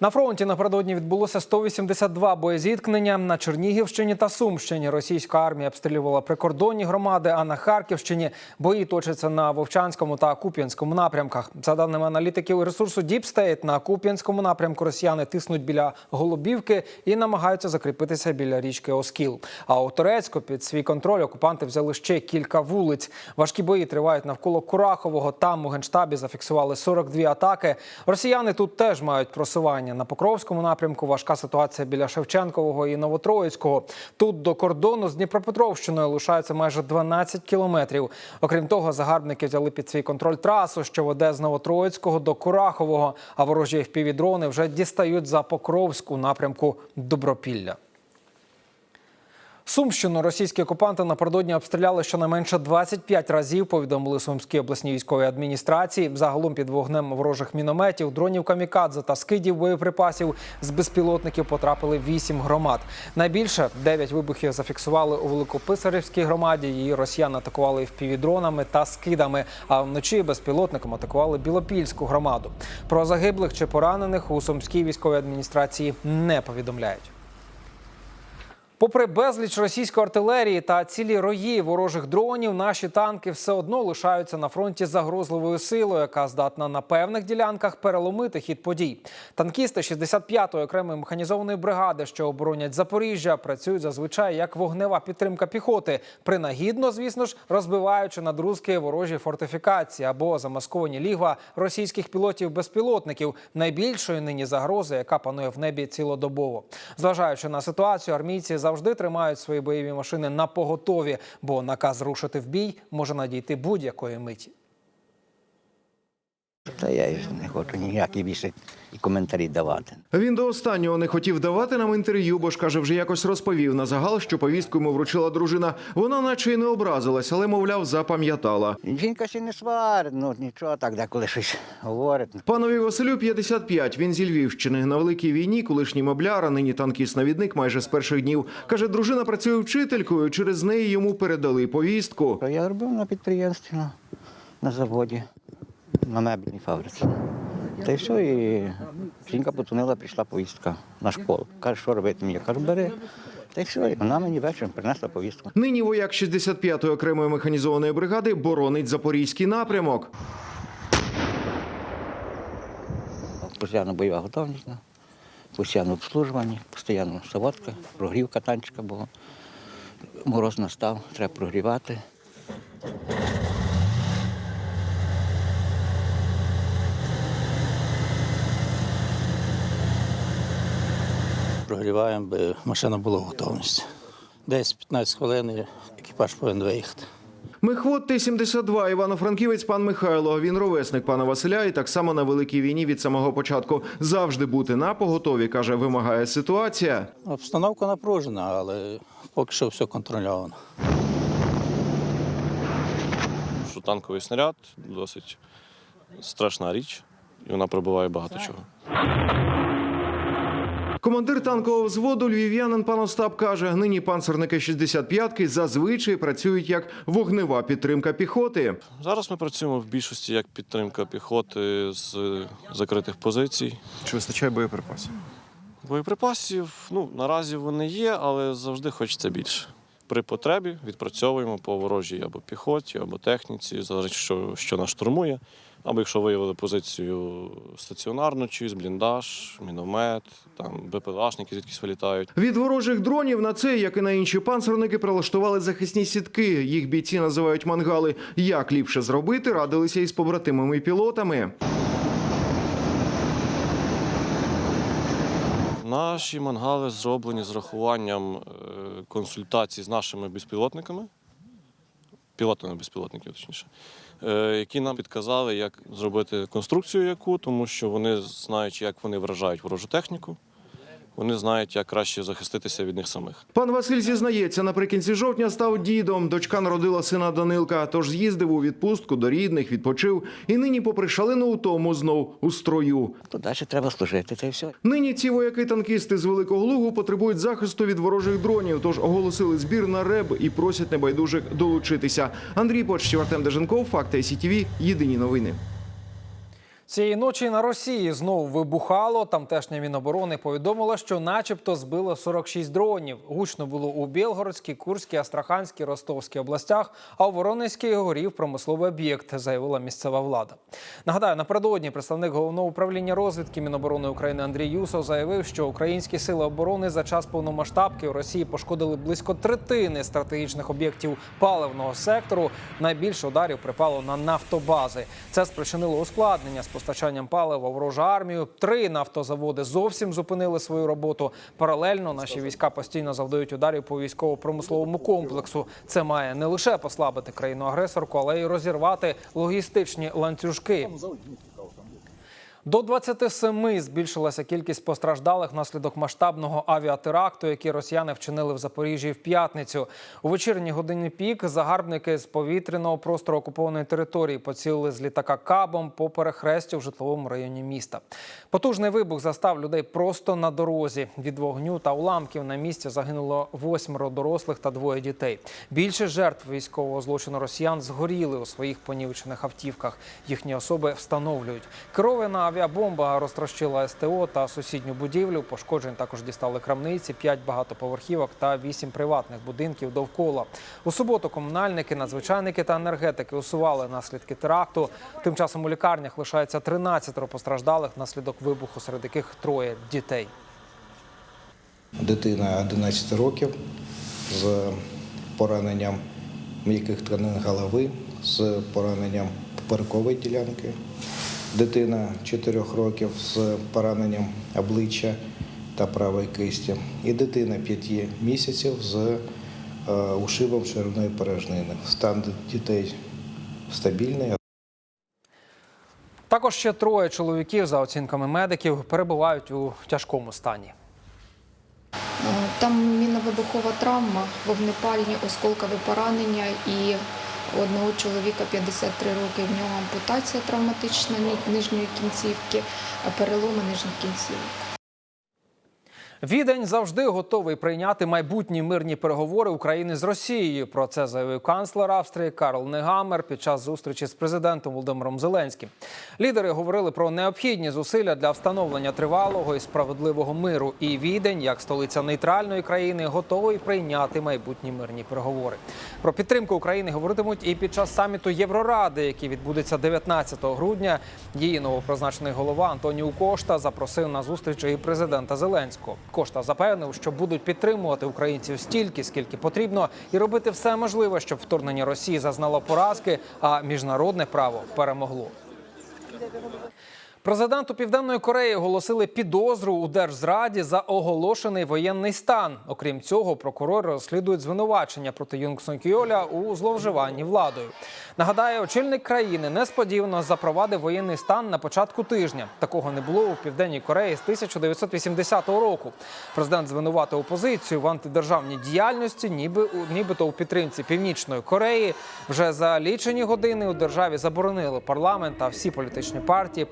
На фронті напередодні відбулося 182 боєзіткнення. На Чернігівщині та Сумщині російська армія обстрілювала прикордонні громади. А на Харківщині бої точаться на Вовчанському та Куп'янському напрямках. За даними аналітиків ресурсу State, на Куп'янському напрямку росіяни тиснуть біля Голубівки і намагаються закріпитися біля річки Оскіл. А у Турецьку під свій контроль окупанти взяли ще кілька вулиць. Важкі бої тривають навколо Курахового. Там у генштабі зафіксували 42 атаки. Росіяни тут теж мають просування. На Покровському напрямку важка ситуація біля Шевченкового і Новотроїцького. Тут до кордону з Дніпропетровщиною лишається майже 12 кілометрів. Окрім того, загарбники взяли під свій контроль трасу, що веде з Новотроїцького до Курахового. А ворожі впівдрони вже дістають за Покровську напрямку Добропілля. Сумщину російські окупанти напередодні обстріляли щонайменше 25 разів. Повідомили сумські обласні військові адміністрації. Загалом під вогнем ворожих мінометів, дронів камікадзе та скидів боєприпасів з безпілотників потрапили 8 громад. Найбільше 9 вибухів зафіксували у Великописарівській громаді. Її росіяни атакували впівдронами та скидами. А вночі безпілотником атакували Білопільську громаду. Про загиблих чи поранених у сумській військовій адміністрації не повідомляють. Попри безліч російської артилерії та цілі рої ворожих дронів, наші танки все одно лишаються на фронті загрозливою силою, яка здатна на певних ділянках переломити хід подій. Танкісти 65-ї окремої механізованої бригади, що оборонять Запоріжжя, працюють зазвичай як вогнева підтримка піхоти, принагідно, звісно ж, розбиваючи надрузки ворожі фортифікації або замасковані лігва російських пілотів-безпілотників, найбільшої нині загрози, яка панує в небі цілодобово. Зважаючи на ситуацію, армійці завжди тримають свої бойові машини на поготові, бо наказ рушити в бій може надійти будь-якої миті. Та я ж не хочу ніякі більше і коментарі давати. Він до останнього не хотів давати нам інтерв'ю, бо ж каже, вже якось розповів на загал, що повістку йому вручила дружина. Вона наче й не образилась, але мовляв, запам'ятала. Жінка ще не сварить, ну нічого так, деколи щось говорить. Панові Василю 55, Він зі Львівщини на великій війні, колишній мобляр, а нині танкіст-навідник майже з перших днів. каже, дружина працює вчителькою. Через неї йому передали повістку. Я робив на підприємстві, на заводі, на мебельній фабриці. Та й все, і жінка потонила, прийшла повістка на школу. Каже, що робити мені? Я кажу, бери. Та й все, і вона мені вечором принесла повістку. Нині вояк 65-ї окремої механізованої бригади боронить запорізький напрямок. Постійно бойова готовність, постійно обслужування, постійно заводка, прогрівка танчика була. Мороз настав, треба прогрівати. Прогріваємо, би машина була в готовності. Десь 15 хвилин екіпаж повинен виїхати. Мехвод Т-72, Івано-Франківець пан Михайло. Він ровесник пана Василя і так само на великій війні від самого початку. Завжди бути на поготові, каже, вимагає ситуація. Обстановка напружена, але поки що все контрольовано. що танковий снаряд досить страшна річ, і вона пробиває багато чого. Командир танкового взводу львів'янин пан Остап каже, нині панцерники 65-ки зазвичай працюють як вогнева підтримка піхоти. Зараз ми працюємо в більшості як підтримка піхоти з закритих позицій. Чи вистачає боєприпасів? Боєприпасів ну, наразі вони є, але завжди хочеться більше. При потребі відпрацьовуємо по ворожій або піхоті, або техніці, залежить, що, що нас штурмує. Або якщо виявили позицію стаціонарну, чиюсь, бліндаж, міномет, там БПЛАшники звідкись вилітають. Від ворожих дронів на це, як і на інші панцерники, прилаштували захисні сітки. Їх бійці називають мангали. Як ліпше зробити, радилися із побратимами пілотами. Наші мангали зроблені з рахуванням е, консультацій з нашими безпілотниками, пілотами безпілотників, точніше, е, які нам підказали, як зробити конструкцію яку, тому що вони знають, як вони вражають ворожу техніку. Вони знають, як краще захиститися від них самих. Пан Василь зізнається, наприкінці жовтня став дідом. Дочка народила сина Данилка, тож з'їздив у відпустку до рідних, відпочив. І нині, попри шалену утому, знов у строю. То далі треба служити, та й все. Нині ці вояки-танкісти з Великого Лугу потребують захисту від ворожих дронів, тож оголосили збір на РЕБ і просять небайдужих долучитися. Андрій Почтів, Артем Деженков, Факти СІТВ, Єдині новини. Цієї ночі на Росії знову вибухало. Тамтешня міноборони повідомила, що, начебто, збило 46 дронів. Гучно було у Білгородській, Курській, Астраханській, Ростовській областях. А у Воронезькій горів промисловий об'єкт, заявила місцева влада. Нагадаю, напередодні представник головного управління розвідки Міноборони України Андрій Юсов заявив, що українські сили оборони за час повномасштабки у Росії пошкодили близько третини стратегічних об'єктів паливного сектору. Найбільше ударів припало на нафтобази. Це спричинило ускладнення постачанням палива в ворожу армію. Три нафтозаводи зовсім зупинили свою роботу. Паралельно наші війська постійно завдають ударів по військово-промисловому комплексу. Це має не лише послабити країну-агресорку, але й розірвати логістичні ланцюжки. До 27 збільшилася кількість постраждалих внаслідок масштабного авіатеракту, який росіяни вчинили в Запоріжжі в п'ятницю. У вечірні годині пік загарбники з повітряного простору окупованої території поцілили з літака кабом по перехрестю в житловому районі міста. Потужний вибух застав людей просто на дорозі. Від вогню та уламків на місці загинуло восьмеро дорослих та двоє дітей. Більше жертв військового злочину росіян згоріли у своїх понівечених автівках. Їхні особи встановлюють. Керована авіабомба розтрощила СТО та сусідню будівлю. Пошкоджень також дістали крамниці, п'ять багатоповерхівок та вісім приватних будинків довкола. У суботу комунальники, надзвичайники та енергетики усували наслідки теракту. Тим часом у лікарнях лишається 13 постраждалих внаслідок вибуху, серед яких троє дітей. Дитина 11 років з пораненням м'яких тканин голови, з пораненням поперекової ділянки. Дитина 4 років з пораненням обличчя та правої кисті. І дитина 5 місяців з е, ушибом ширинної порожнини. Стан дітей стабільний, Також ще троє чоловіків, за оцінками медиків, перебувають у тяжкому стані. Е, Там міновибухова травма, вогнепальні осколкові поранення і у одного чоловіка 53 роки. В нього ампутація травматична нижньої кінцівки, переломи нижніх кінцівок. Відень завжди готовий прийняти майбутні мирні переговори України з Росією. Про це заявив канцлер Австрії Карл Негамер під час зустрічі з президентом Володимиром Зеленським. Лідери говорили про необхідні зусилля для встановлення тривалого і справедливого миру. І Відень, як столиця нейтральної країни, готовий прийняти майбутні мирні переговори. Про підтримку України говоритимуть і під час саміту Євроради, який відбудеться 19 грудня. Її новопризначений голова Антоніу Кошта запросив на зустріч і президента Зеленського. Кошта запевнив, що будуть підтримувати українців стільки, скільки потрібно, і робити все можливе, щоб вторгнення Росії зазнало поразки, а міжнародне право перемогло. Президенту Південної Кореї оголосили підозру у держзраді за оголошений воєнний стан. Окрім цього, прокурори розслідують звинувачення проти Юнг Сон Кьоля у зловживанні владою. Нагадаю, очільник країни несподівано запровадив воєнний стан на початку тижня. Такого не було у південній Кореї з 1980 року. Президент звинуватив опозицію в антидержавній діяльності, ніби нібито у підтримці північної Кореї. Вже за лічені години у державі заборонили парламент та всі політичні партії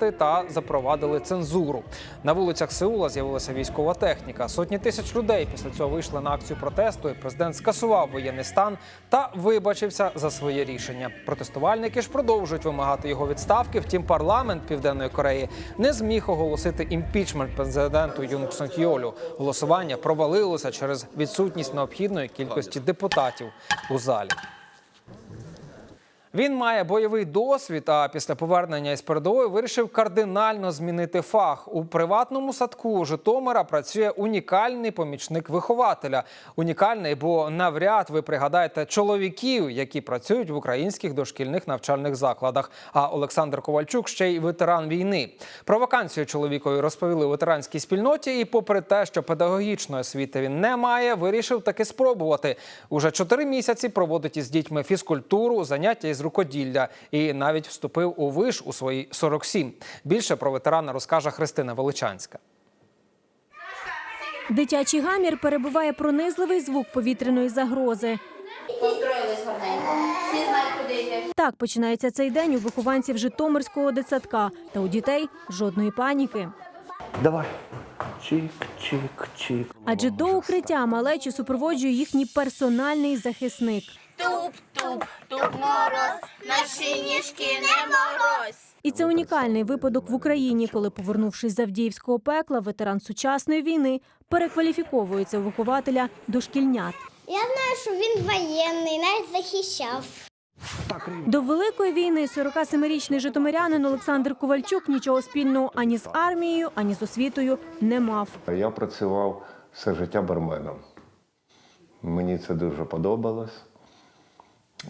протести та запровадили цензуру. На вулицях Сеула з'явилася військова техніка. Сотні тисяч людей після цього вийшли на акцію протесту. і Президент скасував воєнний стан та вибачився за своє рішення. Протестувальники ж продовжують вимагати його відставки. Втім, парламент Південної Кореї не зміг оголосити імпічмент президенту Юнг Сон Хьолю. Голосування провалилося через відсутність необхідної кількості депутатів у залі. Він має бойовий досвід, а після повернення із передової вирішив кардинально змінити фах. У приватному садку Житомира працює унікальний помічник вихователя. Унікальний, бо навряд ви пригадаєте чоловіків, які працюють в українських дошкільних навчальних закладах. А Олександр Ковальчук ще й ветеран війни. Про вакансію чоловікові розповіли у ветеранській спільноті. І, попри те, що педагогічної освіти він не має, вирішив таки спробувати. Уже чотири місяці проводить із дітьми фізкультуру, заняття із рукоділля і навіть вступив у виш у свої 47. Більше про ветерана розкаже Христина Величанська. Дитячий гамір перебуває пронизливий звук повітряної загрози. Построїлись гарненько. Всі знають, куди йти. Так починається цей день у вихованців Житомирського дитсадка. Та у дітей жодної паніки. Давай. Чик, чик, чик. Адже до укриття малечу супроводжує їхній персональний захисник. Туп-туп, туп мороз, наші ніжки не мороз. І це унікальний випадок в Україні, коли, повернувшись з Авдіївського пекла, ветеран сучасної війни перекваліфіковується у вихователя дошкільнят. Я знаю, що він воєнний, навіть захищав. До великої війни 47-річний житомирянин Олександр Ковальчук нічого спільного ані з армією, ані з освітою не мав. Я працював все життя барменом. Мені це дуже подобалось.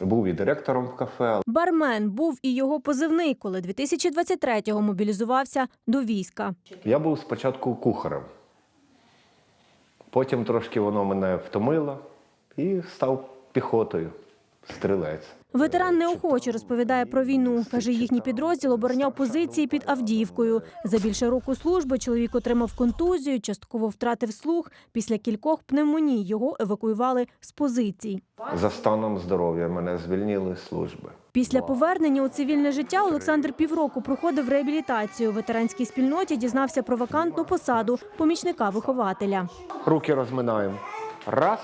Був і директором в кафе, Бармен був і його позивний, коли 2023-го мобілізувався до війська. Я був спочатку кухарем. Потім трошки воно мене втомило і став піхотою, стрілець. Ветеран неохоче розповідає про війну. Каже, їхній підрозділ обороняв позиції під Авдіївкою. За більше року служби чоловік отримав контузію, частково втратив слух. Після кількох пневмоній його евакуювали з позицій. За станом здоров'я мене звільнили з служби. Після повернення у цивільне життя Олександр півроку проходив реабілітацію. Ветеранській спільноті дізнався про вакантну посаду помічника вихователя. Руки розминаємо. Раз,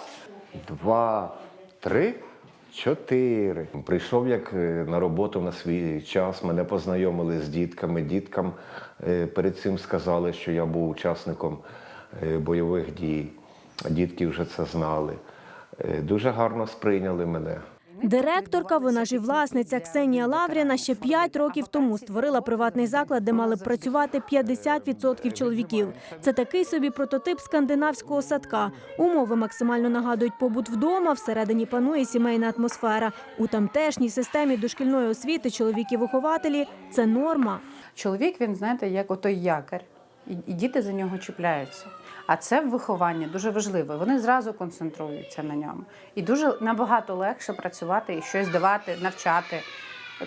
два, три, чотири. Прийшов як е, на роботу на свій час. Мене познайомили з дітками. Діткам е, перед цим сказали, що я був учасником е, бойових дій. Дітки вже це знали. Дуже гарно сприйняли мене. Директорка, вона ж і власниця Ксенія Лавріна ще 5 років тому створила приватний заклад, де мали б працювати 50% чоловіків. Це такий собі прототип скандинавського садка. Умови максимально нагадують побут вдома. Всередині панує сімейна атмосфера. У тамтешній системі дошкільної освіти чоловіки-вихователі це норма. Чоловік, він, знаєте, як отой якорь, і, діти за нього чіпляються. А це в вихованні дуже важливо. Вони зразу концентруються на ньому. І дуже набагато легше працювати і щось давати, навчати,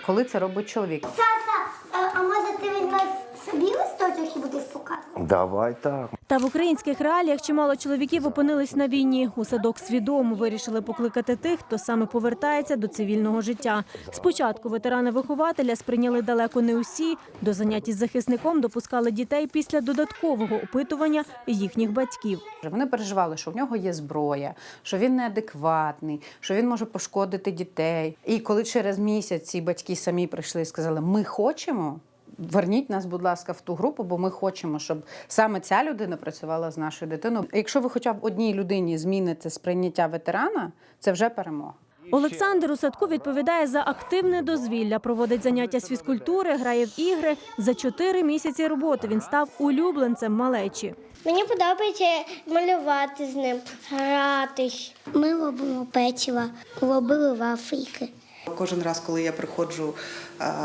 коли це робить чоловік. Саса, а може ти візьмеш собі листочок і будеш показувати? Давай так. Та в українських реаліях чимало чоловіків опинились на війні. У садок свідомо вирішили покликати тих, хто саме повертається до цивільного життя. Спочатку ветерани вихователя сприйняли далеко не усі. До занять із захисником допускали дітей після додаткового опитування їхніх батьків. Вони переживали, що в нього є зброя, що він неадекватний, що він може пошкодити дітей. І коли через місяць ці батьки самі прийшли і сказали: Ми хочемо. Верніть нас, будь ласка, в ту групу, бо ми хочемо, щоб саме ця людина працювала з нашою дитиною. Якщо ви хоча б одній людині зміните сприйняття ветерана, це вже перемога. Олександр у садку відповідає за активне дозвілля, проводить заняття з фізкультури, грає в ігри. За чотири місяці роботи він став улюбленцем малечі. Мені подобається малювати з ним, гратись. Ми робимо печиво, робили вафельки. Кожен раз, коли я приходжу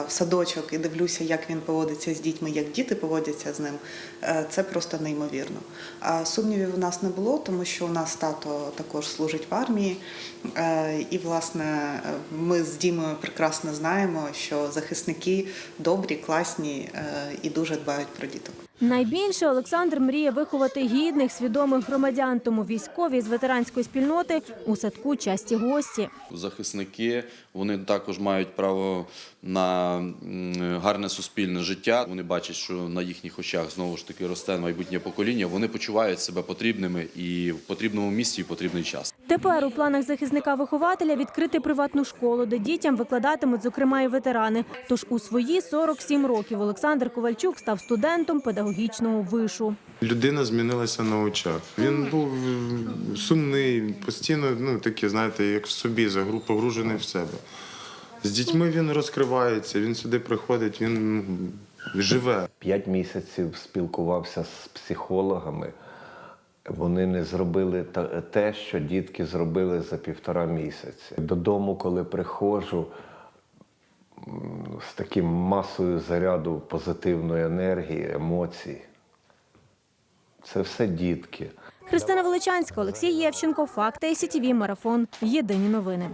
в садочок і дивлюся, як він поводиться з дітьми, як діти поводяться з ним, е, це просто неймовірно. А сумнівів у нас не було, тому що у нас тато також служить в армії. Е, І, власне, е, ми з Дімою прекрасно знаємо, що захисники добрі, класні е, і дуже дбають про діток. Найбільше Олександр мріє виховати гідних, свідомих громадян. Тому військові з ветеранської спільноти у садку часті гості. Захисники вони також мають право на гарне суспільне життя. Вони бачать, що на їхніх очах знову ж таки росте майбутнє покоління. Вони почувають себе потрібними і в потрібному місці і в потрібний час. Тепер у планах захисника-вихователя відкрити приватну школу, де дітям викладатимуть, зокрема, і ветерани. Тож у свої 47 років Олександр Ковальчук став студентом педагогічного вишу. Людина змінилася на очах. Він був сумний, постійно, ну таке, знаєте, як в собі, загру- погружений в себе. З дітьми він розкривається, він сюди приходить, він живе. П'ять місяців спілкувався з психологами. Вони не зробили те, що дітки зробили за півтора місяці. Додому, коли приходжу з таким масою заряду позитивної енергії, емоцій. Це все дітки. Христина Величанська, Олексій Євченко, Факти СІТІВІ, Марафон. Єдині новини.